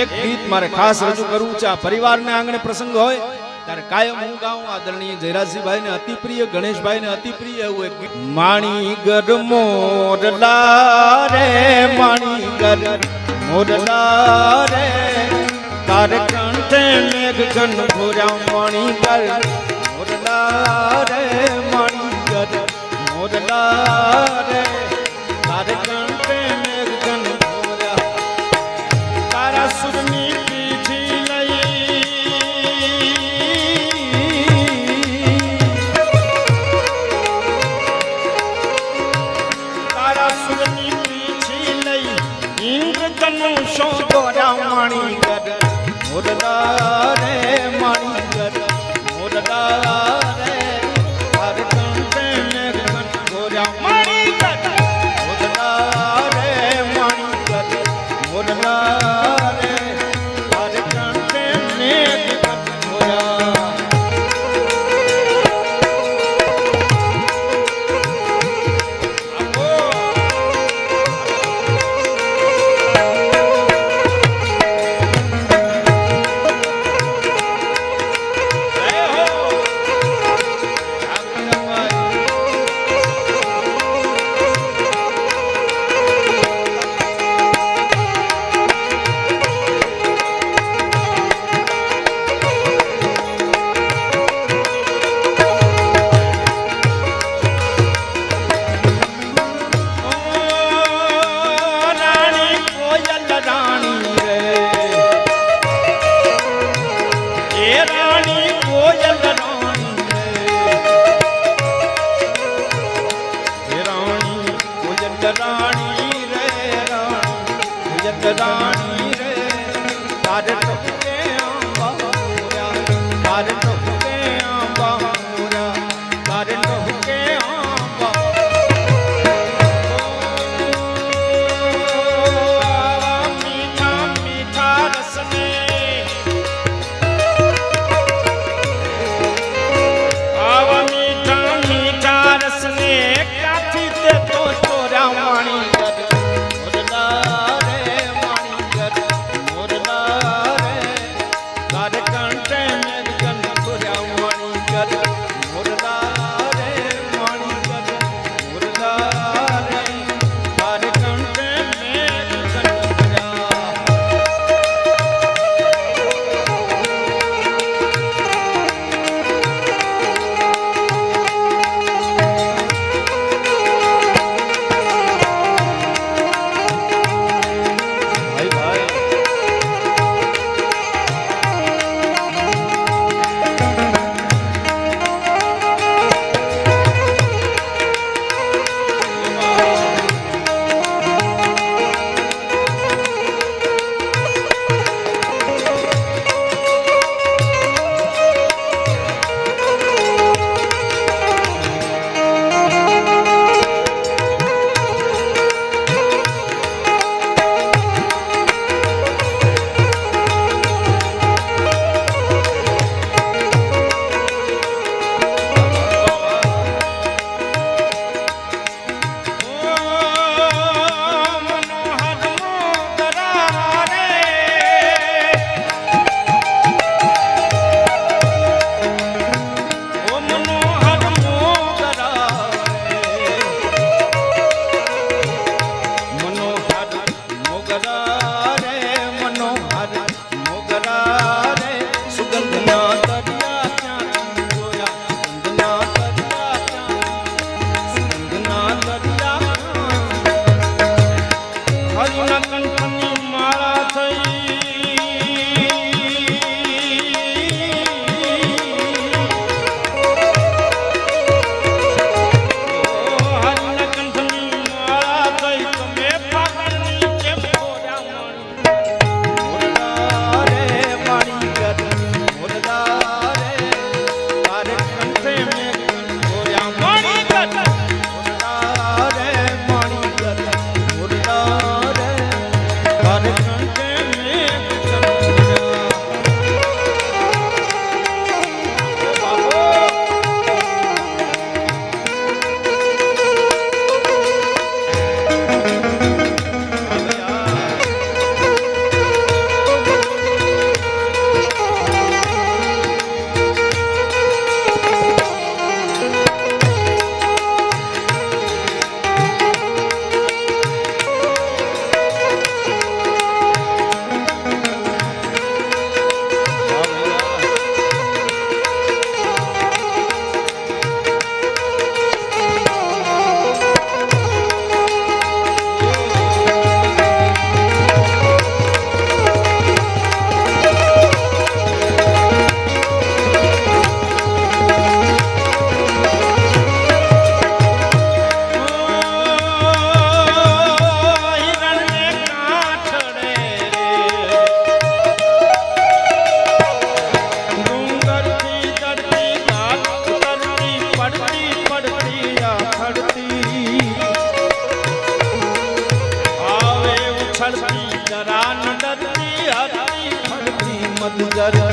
એક ગીત મારે ખાસ રજૂ કરવું છે. આ પરિવારને આંગણે પ્રસંગ હોય, ત્યારે કાયમ હું ગાઉં આદરણીય જયરાજસિંહભાઈ ને અતિ પ્રિય ગણેશભાઈ ને અતિ પ્રિય એવું એક ગીત. માણી ગર મોરલા રે માણી ગર મોરલા રે તાર કંઠે મેઘ ઘન ભોર્યા માણી ગર મોરલા રે માણી ગર મોરલા રે તાર કંઠે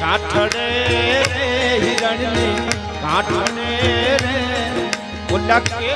કાઠડે રે હિરણની કાઠડે રે બોલા કે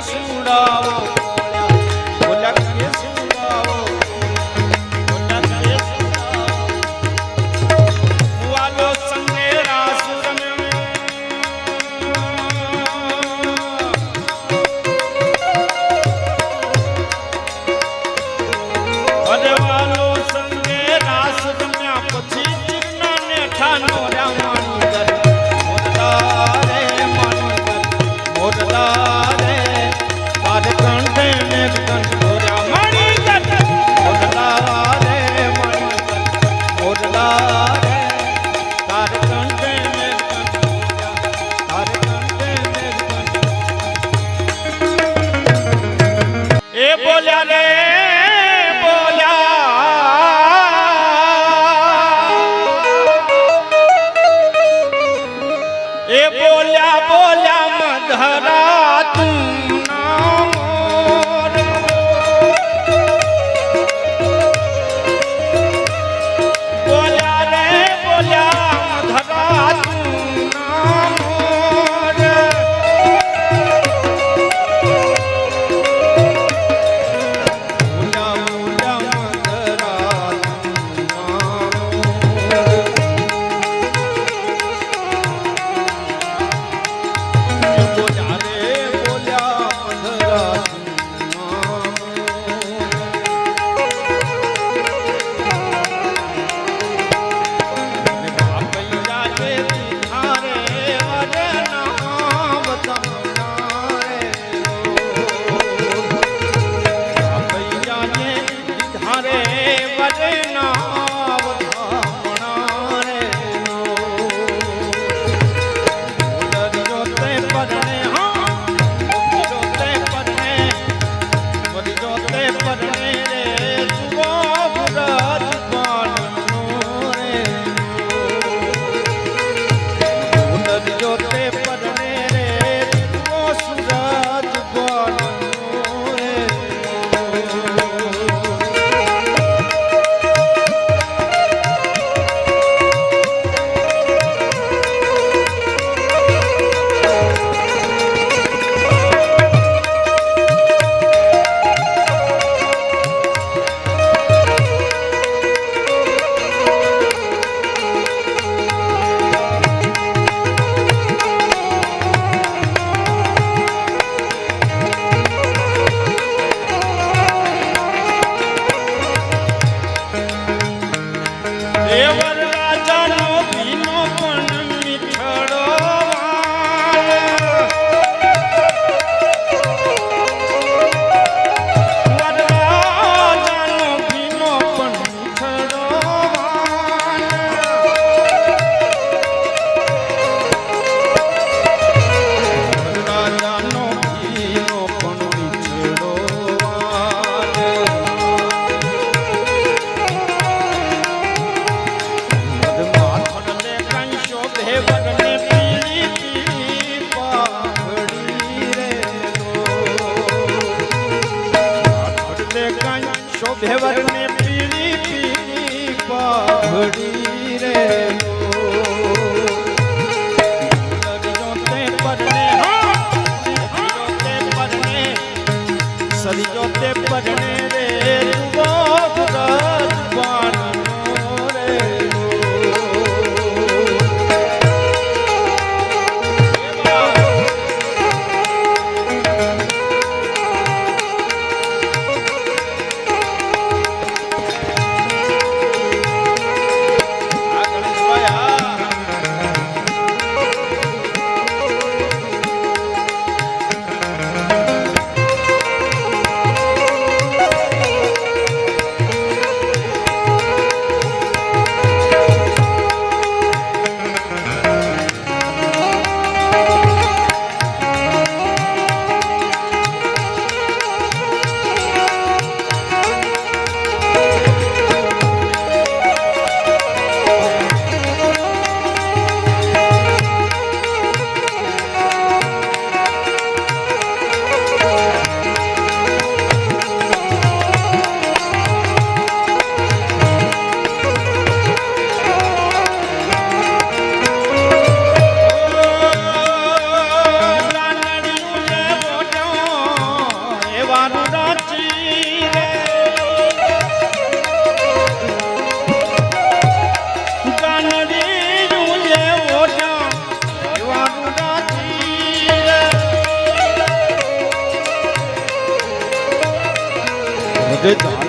Veda.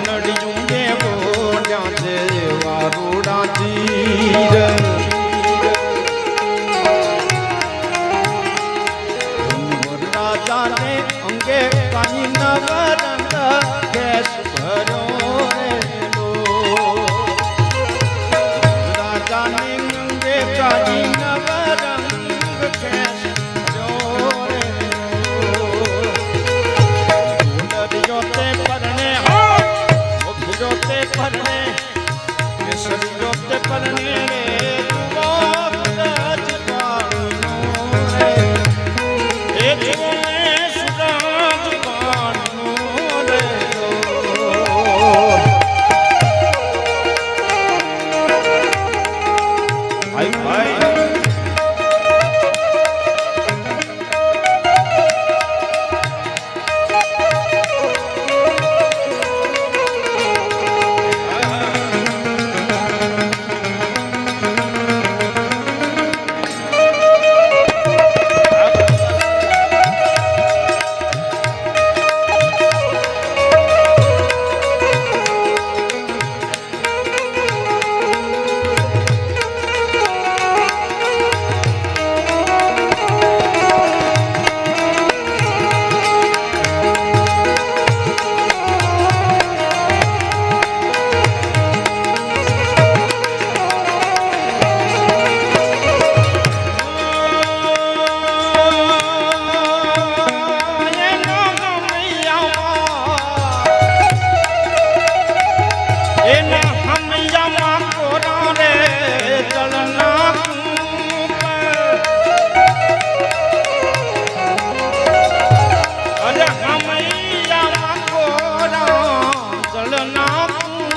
જામા